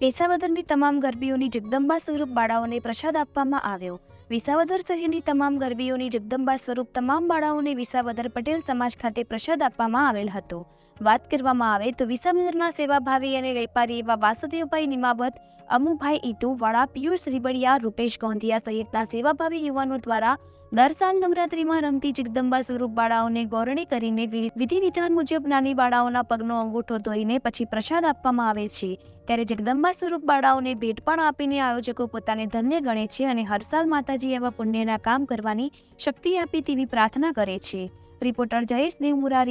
વિસાવદરની તમામ ગરબીઓની જગદંબા સ્વરૂપ બાળાઓને પ્રસાદ આપવામાં આવ્યો. વિસાવદર શહેરની તમામ ગરબીઓની જગદંબા સ્વરૂપ તમામ બાળાઓને વિસાવદર પટેલ સમાજ ખાતે પ્રસાદ આપવામાં આવેલ હતો. વાત કરવામાં આવે તો વિસાવદરના સેવાભાવી અને વેપારી એવા વાસુદેવભાઈ નિમાવત, અમુભાઈ ઈટુ વાળા પિયુષ રીબડિયા, રૂપેશ ગોંધિયા સહિતના સેવાભાવી યુવાનો દ્વારા દર સાલ નવરાત્રિમાં રમતી જગદંબા સ્વરૂપ બાળાઓને ગોરણી કરીને વિધિ વિધાન મુજબ નાની બાળાઓના પગનો અંગૂઠો ધોઈને પછી પ્રસાદ આપવામાં આવે છે. ત્યારે જગદંબા સ્વરૂપ બાળાઓને ભેટ પણ આપીને આયોજકો પોતાને ધન્ય ગણે છે અને હર સાલ માતાજી એવા પુણ્યના કામ કરવાની શક્તિ આપી તેવી પ્રાર્થના કરે છે. રિપોર્ટર જયેશ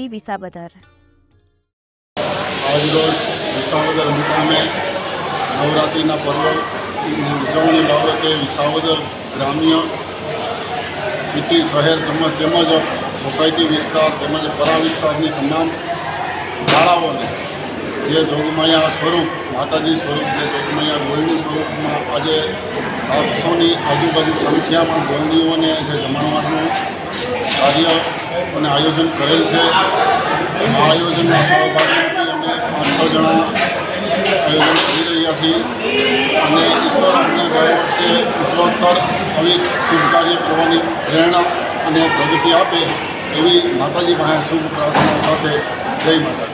વિસાવદર. આજરોજ વિસાવદર મુકામે પર્વની ઉજવણી બાબતે વિસાવદર ગ્રામ્ય સિટી, શહેર તેમજ તેમજ સોસાયટી વિસ્તાર તેમજ પરા વિસ્તારની તમામ શાળાઓને જે જોગમાયા સ્વરૂપ, માતાજી સ્વરૂપ, જે જોગમાયા ગોળની સ્વરૂપમાં આજે સાતસોની આજુબાજુ સંખ્યામાં ગોળણીઓને જે જમાડવાનું કાર્ય અને આયોજન કરેલ છે. આ આયોજનના સહભાગી અમે પાંચ છ જણા આયોજન કરી રહ્યા છીએ અને ઈશ્વર અમને ગયા વર્ષે ઉત્તરોત્તર આવી શુભ કાર્ય કરવાની પ્રેરણા અને પ્રગતિ આપે એવી માતાજી પાસે શુભ પ્રાર્થના સાથે જય માતા